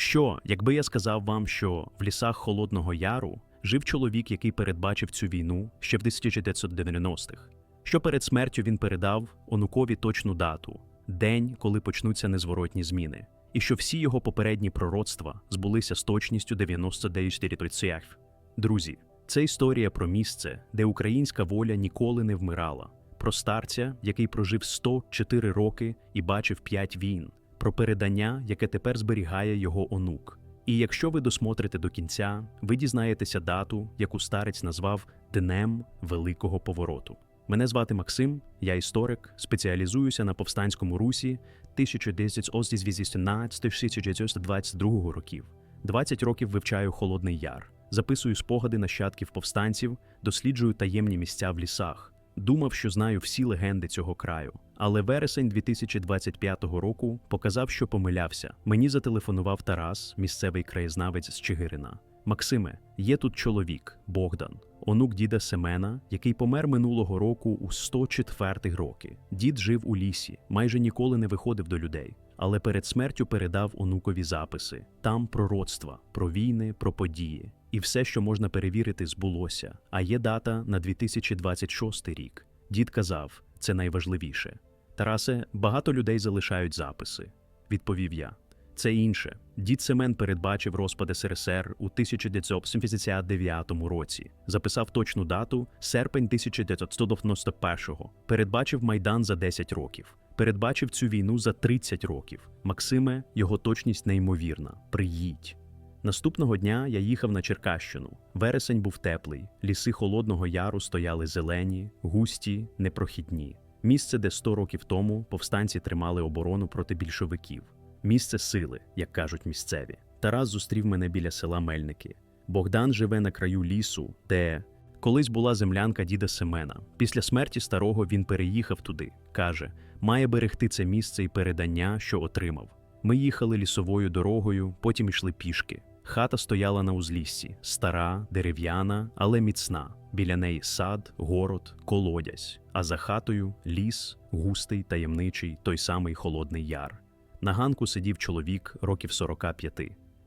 Що, якби я сказав вам, що в лісах Холодного Яру жив чоловік, який передбачив цю війну ще в 1990-х, що перед смертю він передав онукові точну дату, день, коли почнуться незворотні зміни, і що всі його попередні пророцтва збулися з точністю 99%. Друзі, це історія про місце, де українська воля ніколи не вмирала, про старця, який прожив 104 роки і бачив 5 війн, про передання, яке тепер зберігає його онук. І якщо ви досмотрите до кінця, ви дізнаєтеся дату, яку старець назвав Днем Великого Повороту. Мене звати Максим, я історик, спеціалізуюся на повстанському русі 1918-1922 років. 20 років вивчаю Холодний Яр, записую спогади нащадків повстанців, досліджую таємні місця в лісах. Думав, що знаю всі легенди цього краю. Але вересень 2025 року показав, що помилявся. Мені зателефонував Тарас, місцевий краєзнавець з Чигирина. Максиме, є тут чоловік, Богдан, онук діда Семена, який помер минулого року у 104 роки. Дід жив у лісі, майже ніколи не виходив до людей, але перед смертю передав онукові записи. Там пророцтва, про війни, про події. І все, що можна перевірити, збулося. А є дата на 2026 рік. Дід казав, це найважливіше. Тарасе, багато людей залишають записи, відповів я. Це інше. Дід Семен передбачив розпад СРСР у 1989 році, записав точну дату серпень 1991-го, передбачив Майдан за 10 років, передбачив цю війну за 30 років. Максиме, його точність неймовірна. Приїдь. Наступного дня я їхав на Черкащину. Вересень був теплий, ліси Холодного Яру стояли зелені, густі, непрохідні. Місце, де 100 років тому повстанці тримали оборону проти більшовиків. Місце сили, як кажуть місцеві. Тарас зустрів мене біля села Мельники. Богдан живе на краю лісу, де колись була землянка діда Семена. Після смерті старого він переїхав туди. Каже, має берегти це місце і передання, що отримав. Ми їхали лісовою дорогою, потім йшли пішки. Хата стояла на узліссі, стара, дерев'яна, але міцна. Біля неї сад, город, колодязь, а за хатою ліс, густий, таємничий, той самий холодний яр. На ганку сидів чоловік років 45,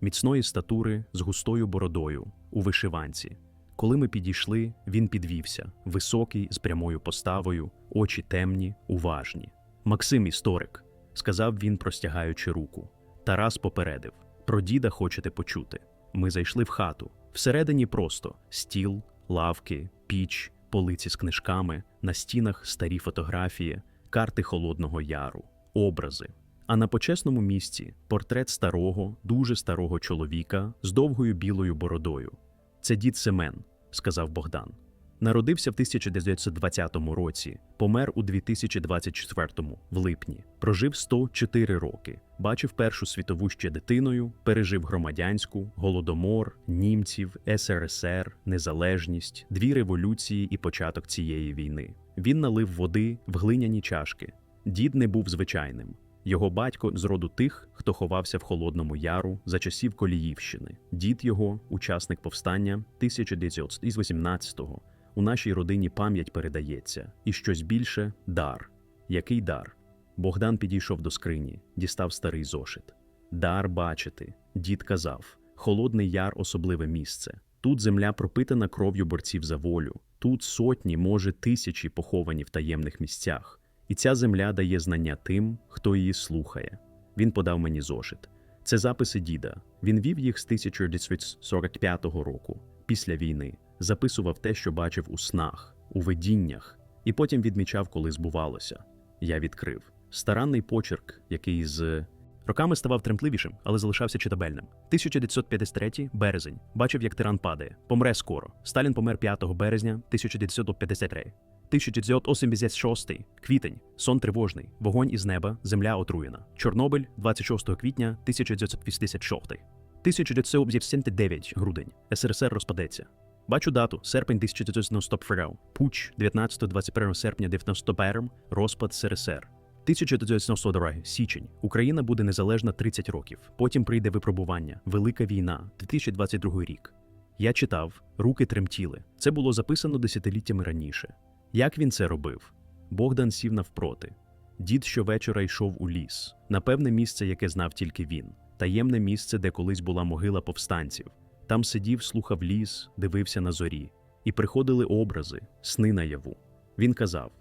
міцної статури з густою бородою, у вишиванці. Коли ми підійшли, він підвівся, високий, з прямою поставою, очі темні, уважні. Максим історик, сказав він, простягаючи руку. Тарас попередив: про діда хочете почути. Ми зайшли в хату. Всередині просто стіл, лавки, піч, полиці з книжками, на стінах старі фотографії, карти Холодного Яру, образи. А на почесному місці портрет старого, дуже старого чоловіка з довгою білою бородою. Це дід Семен, сказав Богдан. Народився в 1920 році, помер у 2024 в липні. Прожив 104 роки. Бачив Першу світову ще дитиною, пережив громадянську, голодомор, німців, СРСР, незалежність, дві революції і початок цієї війни. Він налив води в глиняні чашки. Дід не був звичайним. Його батько з роду тих, хто ховався в Холодному Яру за часів Коліївщини. Дід його, учасник повстання 1918-го. У нашій родині пам'ять передається, і щось більше дар. Який дар? Богдан підійшов до скрині, дістав старий зошит. Дар бачити, дід казав. Холодний яр особливе місце. Тут земля пропитана кров'ю борців за волю. Тут сотні, може, тисячі поховані в таємних місцях. І ця земля дає знання тим, хто її слухає. Він подав мені зошит. Це записи діда. Він вів їх з 1945 року, після війни, записував те, що бачив у снах, у видіннях, і потім відмічав, коли збувалося. Я відкрив старанний почерк, який з роками ставав тремтливішим, але залишався читабельним. 1953 березень. Бачив, як тиран падає. Помре скоро. Сталін помер 5 березня 1953. 1986 квітень, сон тривожний, вогонь із неба, земля отруєна. Чорнобиль, 26 квітня 1986. 1979 грудень. СРСР розпадеться. Бачу дату серпень 1991. Пуч 19-21 серпня 91 розпад СРСР. 1992 січень. Україна буде незалежна 30 років. Потім прийде випробування, велика війна, 2022 рік. Я читав, руки тремтіли. Це було записано десятиліттями раніше. Як він це робив? Богдан сів навпроти. Дід щовечора йшов у ліс, на певне місце, яке знав тільки він, таємне місце, де колись була могила повстанців. Там сидів, слухав ліс, дивився на зорі, і приходили образи, сни наяву. Він казав: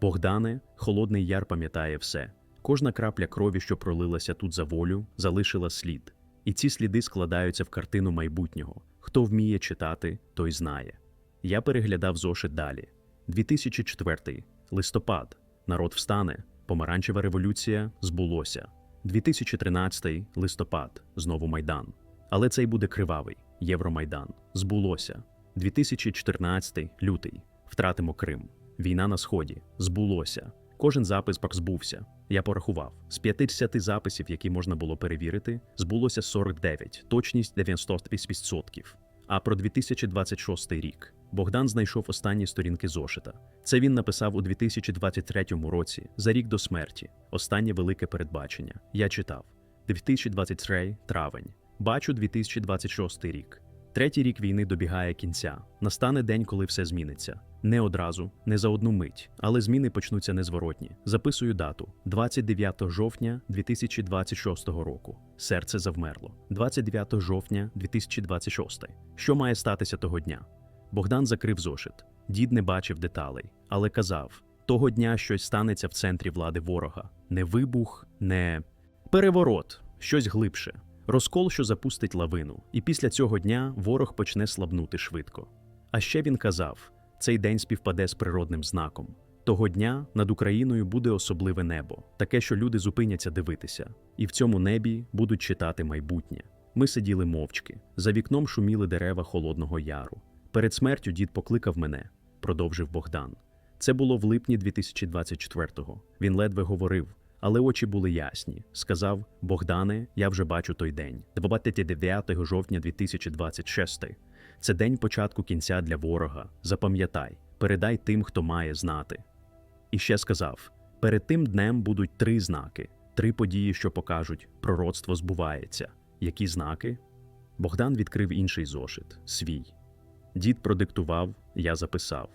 Богдане, холодний яр пам'ятає все. Кожна крапля крові, що пролилася тут за волю, залишила слід, і ці сліди складаються в картину майбутнього. Хто вміє читати, той знає. Я переглядав зошит далі. 2004 листопад. Народ встане. Помаранчева революція збулося. 2013 листопад. Знову Майдан. Але цей буде кривавий. Євромайдан. Збулося. 2014 лютий. Втратимо Крим. Війна на сході. Збулося. Кожен запис пак збувся. Я порахував. З 50 записів, які можна було перевірити, збулося 49, точність 98%. А про 2026 рік Богдан знайшов останні сторінки зошита. Це він написав у 2023 році, за рік до смерті. Останнє велике передбачення. Я читав: 2023 травень. Бачу 2026 рік. Третій рік війни добігає кінця. Настане день, коли все зміниться. Не одразу, не за одну мить, але зміни почнуться незворотні. Записую дату 29 жовтня 2026 року. Серце завмерло. 29 жовтня 2026. Що має статися того дня? Богдан закрив зошит. Дід не бачив деталей, але казав: того дня щось станеться в центрі влади ворога. Не вибух, не переворот, щось глибше. Розкол, що запустить лавину, і після цього дня ворог почне слабнути швидко. А ще він казав: цей день співпаде з природним знаком. Того дня над Україною буде особливе небо, таке, що люди зупиняться дивитися, і в цьому небі будуть читати майбутнє. Ми сиділи мовчки, за вікном шуміли дерева Холодного Яру. Перед смертю дід покликав мене, продовжив Богдан. Це було в липні 2024-го. Він ледве говорив, але очі були ясні. Сказав: Богдане, я вже бачу той день, 29 жовтня 2026. Це день початку кінця для ворога. Запам'ятай, передай тим, хто має знати. І ще сказав: перед тим днем будуть три знаки, три події, що покажуть, пророцтво збувається. Які знаки? Богдан відкрив інший зошит свій. Дід продиктував, я записав.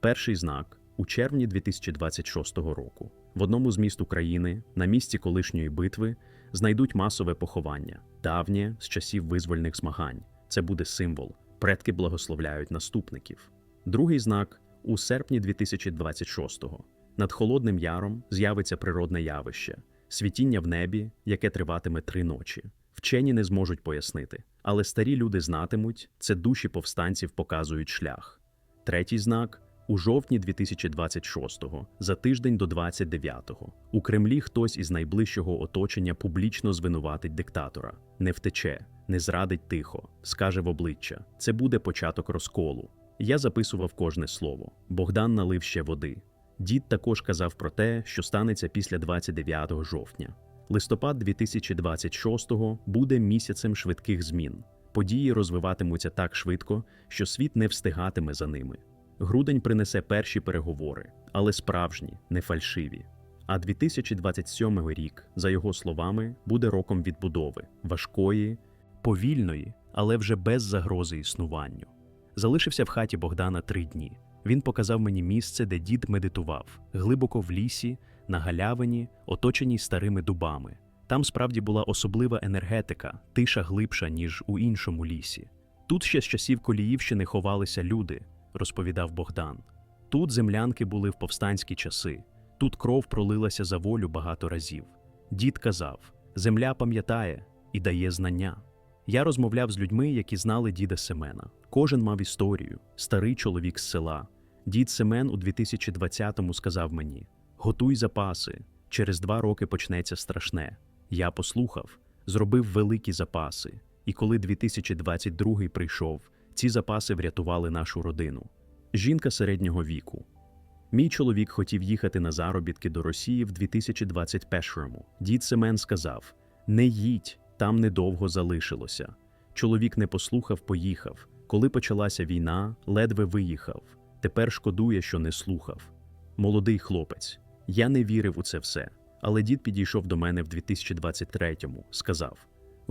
Перший знак у червні 2026 року. В одному з міст України, на місці колишньої битви, знайдуть масове поховання, давнє з часів визвольних змагань. Це буде символ. Предки благословляють наступників. Другий знак у серпні 2026-го. Над Холодним Яром з'явиться природне явище світіння в небі, яке триватиме три ночі. Вчені не зможуть пояснити, але старі люди знатимуть, це душі повстанців показують шлях. Третій знак у жовтні 2026-го, за тиждень до 29-го. У Кремлі хтось із найближчого оточення публічно звинуватить диктатора, не втече, не зрадить тихо, скаже в обличчя: це буде початок розколу. Я записував кожне слово. Богдан налив ще води. Дід також казав про те, що станеться після 29 жовтня. Листопад 2026-го буде місяцем швидких змін. Події розвиватимуться так швидко, що світ не встигатиме за ними. Грудень принесе перші переговори, але справжні, не фальшиві. А 2027 рік, за його словами, буде роком відбудови, важкої, повільної, але вже без загрози існуванню. Залишився в хаті Богдана три дні. Він показав мені місце, де дід медитував, глибоко в лісі, на галявині, оточеній старими дубами. Там справді була особлива енергетика, тиша глибша, ніж у іншому лісі. Тут ще з часів Коліївщини ховалися люди, розповідав Богдан. Тут землянки були в повстанські часи, тут кров пролилася за волю багато разів. Дід казав: Земля пам'ятає і дає знання. Я розмовляв з людьми, які знали діда Семена. Кожен мав історію, старий чоловік з села. Дід Семен у 2020-му сказав мені: Готуй запаси, через два роки почнеться страшне. Я послухав, зробив великі запаси, і коли 2022 прийшов, ці запаси врятували нашу родину. Жінка середнього віку. Мій чоловік хотів їхати на заробітки до Росії в 2021-му. Дід Семен сказав: Не їдь, там недовго залишилося. Чоловік не послухав, поїхав. Коли почалася війна, ледве виїхав. Тепер шкодує, що не слухав. Молодий хлопець. Я не вірив у це все. Але дід підійшов до мене в 2023-му, сказав: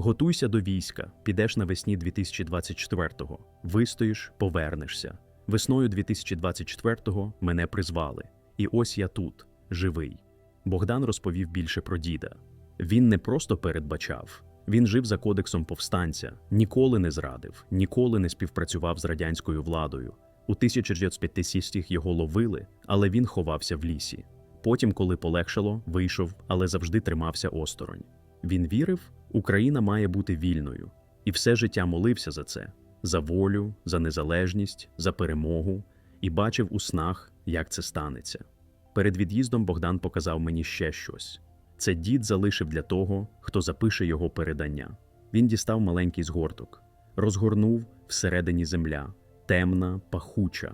Готуйся до війська, підеш навесні 2024-го, вистоїш, повернешся. Весною 2024-го мене призвали. І ось я тут, живий. Богдан розповів більше про діда. Він не просто передбачав, він жив за кодексом повстанця, ніколи не зрадив, ніколи не співпрацював з радянською владою. У 1950-х його ловили, але він ховався в лісі. Потім, коли полегшало, вийшов, але завжди тримався осторонь. Він вірив, Україна має бути вільною, і все життя молився за це за волю, за незалежність, за перемогу, і бачив у снах, як це станеться. Перед від'їздом Богдан показав мені ще щось. Це дід залишив для того, хто запише його передання. Він дістав маленький згорток, розгорнув всередині земля, темна, пахуча.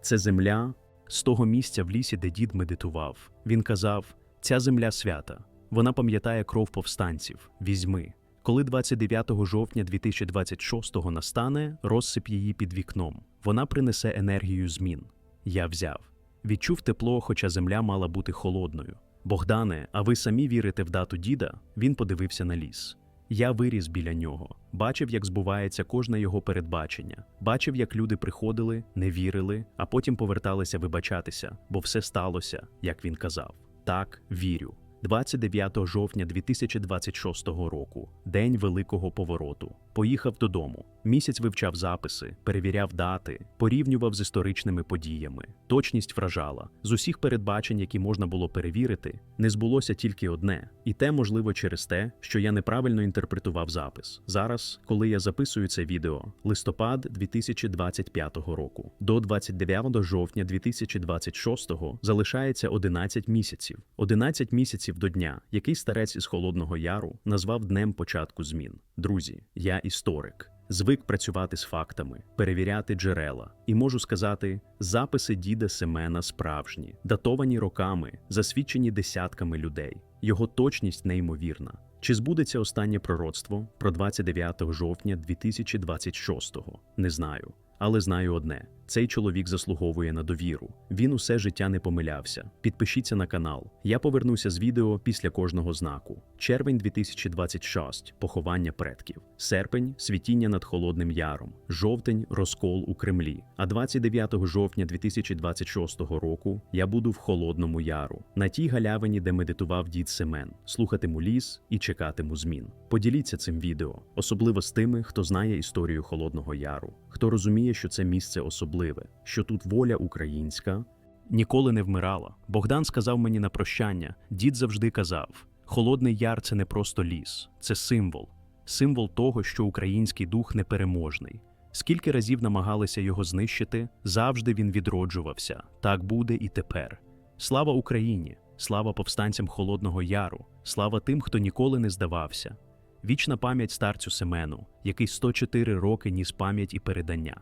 Це земля з того місця в лісі, де дід медитував. Він казав: ця земля свята, вона пам'ятає кров повстанців. Візьми. Коли 29 жовтня 2026-го настане, розсип її під вікном. Вона принесе енергію змін. Я взяв. Відчув тепло, хоча земля мала бути холодною. Богдане, а ви самі вірите в дату діда? Він подивився на ліс. Я виріс біля нього, бачив, як збувається кожне його передбачення, бачив, як люди приходили, не вірили, а потім поверталися вибачатися, бо все сталося, як він казав. Так, вірю. 29 жовтня 2026 року, день великого повороту. Поїхав додому. Місяць вивчав записи, перевіряв дати, порівнював з історичними подіями. Точність вражала. З усіх передбачень, які можна було перевірити, не збулося тільки одне, і те, можливо, через те, що я неправильно інтерпретував запис. Зараз, коли я записую це відео, листопад 2025 року, до 29 жовтня 2026 залишається 11 місяців. 11 місяців до дня, який старець із Холодного Яру назвав днем початку змін. Друзі, я історик. Звик працювати з фактами, перевіряти джерела, і можу сказати, записи діда Семена справжні, датовані роками, засвідчені десятками людей. Його точність неймовірна. Чи збудеться останнє пророцтво про 29 жовтня 2026-го? Не знаю. Але знаю одне: цей чоловік заслуговує на довіру. Він усе життя не помилявся. Підпишіться на канал. Я повернуся з відео після кожного знаку. Червень 2026 поховання предків, серпень світіння над Холодним Яром, жовтень розкол у Кремлі. А 29 жовтня 2026 року я буду в Холодному Яру, на тій галявині, де медитував дід Семен, слухатиму ліс і чекатиму змін. Поділіться цим відео, особливо з тими, хто знає історію Холодного Яру, хто розуміє, що це місце особливе, що тут воля українська. Ніколи не вмирала. Богдан сказав мені на прощання. Дід завжди казав: Холодний Яр це не просто ліс, це символ, символ того, що український дух непереможний. Скільки разів намагалися його знищити, завжди він відроджувався. Так буде і тепер. Слава Україні! Слава повстанцям Холодного Яру! Слава тим, хто ніколи не здавався. Вічна пам'ять старцю Семену, який 104 роки ніс пам'ять і передання.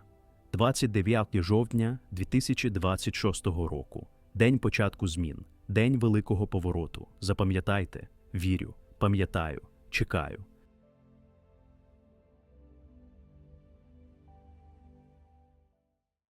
29 жовтня 2026 року. День початку змін, день великого повороту. Запам'ятайте, вірю, пам'ятаю, чекаю.